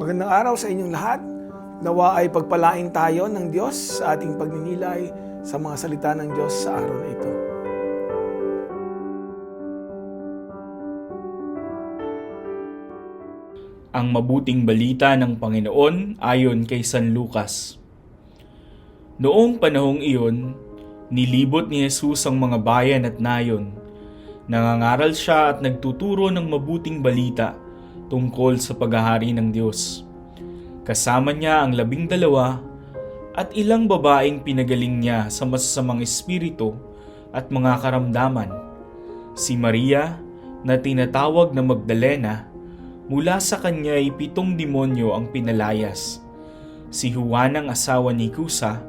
Magandang araw sa inyong lahat. Nawa ay pagpalain tayo ng Diyos sa ating pagninilay sa mga salita ng Diyos sa araw na ito. Ang mabuting balita ng Panginoon ayon kay San Lucas. Noong panahong iyon, nilibot ni Jesus ang mga bayan at nayon. Nangangaral siya at nagtuturo ng mabuting balita tungkol sa paghahari ng Diyos. Kasama niya ang labing dalawa at ilang babaeng pinagaling niya sa masasamang espiritu at mga karamdaman. Si Maria, na tinatawag na Magdalena, mula sa kanya ay pitong demonyo ang pinalayas. Si Juan ang asawa ni Kusa,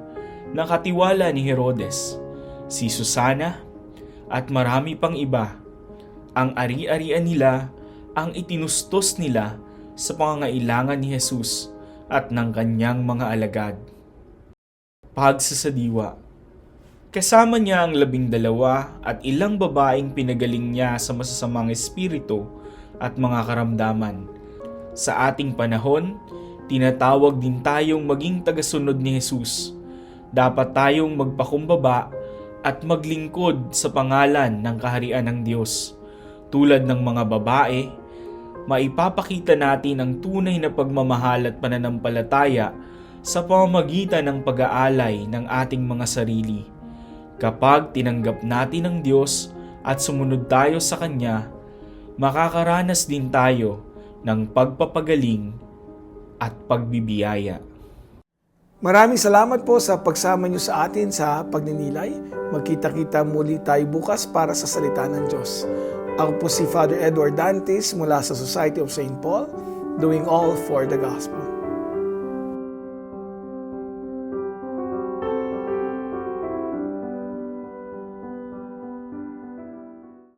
nakatiwala ni Herodes, si Susana, at marami pang iba. Ang ari-arian nila ang itinustos nila sa pangangailangan ni Jesus at ng kanyang mga alagad. Pagsasadiwa Kasama niya ang labing dalawa at ilang babaeng pinagaling niya sa masasamang espiritu at mga karamdaman. Sa ating panahon, tinatawag din tayong maging tagasunod ni Jesus. Dapat tayong magpakumbaba at maglingkod sa pangalan ng kaharian ng Diyos. Tulad ng mga babae, maipapakita natin ang tunay na pagmamahal at pananampalataya sa pamamagitan ng pag-aalay ng ating mga sarili. Kapag tinanggap natin ang Diyos at sumunod tayo sa Kanya, makakaranas din tayo ng pagpapagaling at pagbibiyaya. Maraming salamat po sa pagsama niyo sa atin sa pagninilay. Magkita-kita muli tayo bukas para sa salita ng Diyos. Ako po si Father Edward Dantes mula sa Society of St. Paul, doing all for the gospel.